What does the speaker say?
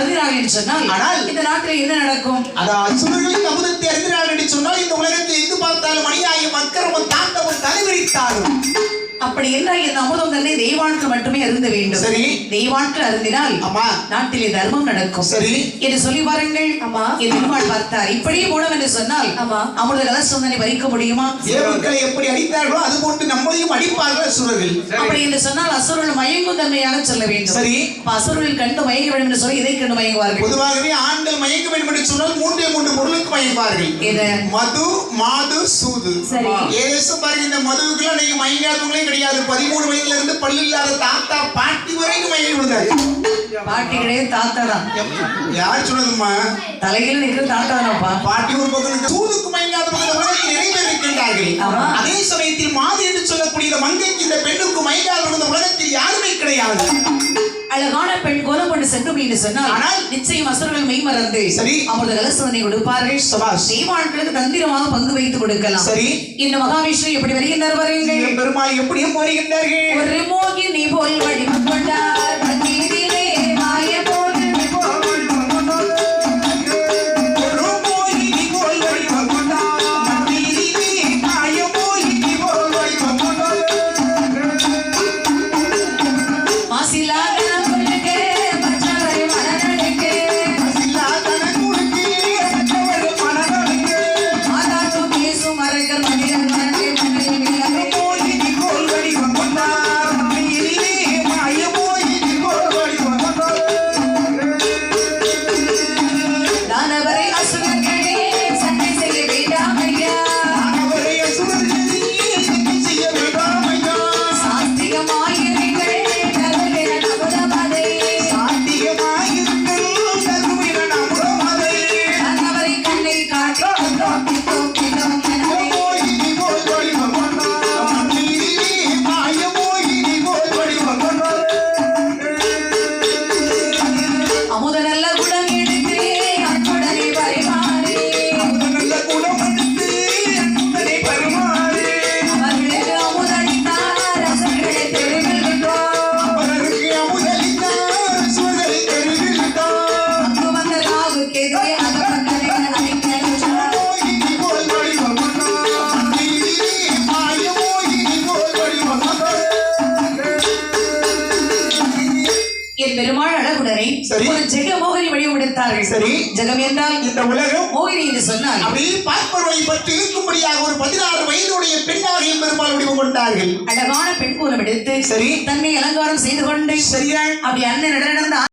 அருந்தினார்கள் என்று சொன்னால் ஆனால் இந்த நாட்டில் என்ன நடக்கும்? அதான் அசுரர்களின் அமுதத்தை அறிந்தார்கள் என்று சொன்னால் இந்த உலகத்தில் எங்கு பார்த்தாலும் அநியாயம் அக்கிரமம் தாண்டவம் தலைவிரித்தாடும் அப்படி என்றால் இந்த அமுதம் தன்னை தெய்வாட்கள் மட்டுமே அருந்த வேண்டும். சரி. தெய்வாட்கள் அருந்தினால் ஆமா நாட்டிலே தர்மம் நடக்கும். சரி. என்று சொல்லி பாருங்கள். ஆமா. என் பெருமாள் பார்த்தார். இப்படியே போனோம் என்று சொன்னால் ஆமா. அமிர்த கலசந்தனை பறிக்க முடியுமா? தேவர்களை எப்படி அடித்தார்களோ அது போன்று நம்மளையும் அடிப்பார்கள் அசுரர்கள். அப்படி என்று சொன்னால் அசுரர்கள் மயங்கும் தன்மையாக சொல்ல வேண்டும். சரி. அசுரர்கள் கண்டு மயங்க வேண்டும் என்று சொல்லி இதை கண்டு மயங்குவார்கள்? பொதுவாகவே ஆண்கள் மயங்க வேண்டும் என்று சொன்னால் மூன்றே மூன்று எது? மது மாது சூது. ஏதேசம் பாருங்க இந்த மதுவுக்குலாம் நீங்க மயங்காதவங்களே கிடையாது பதிமூணு வயதுல இருந்து பல்லு இல்லாத தாத்தா பாட்டி வரைக்கும் மயங்கி விழுந்தாரு பாட்டி கிடையாது தாத்தா தான் யார் சொன்னதுமா தலையில் நிற்கிற தாத்தா தானப்பா பாட்டி ஒரு பக்கம். சூதுக்கு மயங்காதவங்க நிறைய பேர் இருக்கின்றார்கள். அதே சமயத்தில் மாது என்று சொல்லக்கூடிய மங்கைக்கு இந்த பெண்ணுக்கு மயங்காதவங்க உலகத்தில் யாருமே கிடையாது சென்று என்று சொன்னால் ஆனால் நிச்சயம் அசுரர்கள் மெய் மறந்து சரி. அமிர்த கலசந்தனை கொடுப்பார்கள். சபாஷ். தந்திரமாக பங்கு வைத்து கொடுக்கலாம். சரி. இந்த மகாவிஷ்ணு எப்படி வருகின்றார் பாருங்கள். பெருமாள் எப்படியும் போரிகின்றார்கள். ஒரு போல் வடிவம் கொண்டார். கண்ணை காட்டி என் பெருமாள் அழகுடனை சரி. ஒரு ஜெக மோகினி வடிவம் எடுத்தார்கள் சரி. ஜெகம் என்றால் இந்த உலகம் மோகினி என்று சொன்னால் அப்படியே பார்ப்பவரை பற்றி இருக்கும்படியாக ஒரு பதினாறு வயதுடைய பெண்ணாக பெருமாள் வடிவம் கொண்டார்கள். அழகான பெண் கோலம் எடுத்து சரி. தன்னை அலங்காரம் செய்து கொண்டு சரியா? அப்படி அண்ணன் நடந்த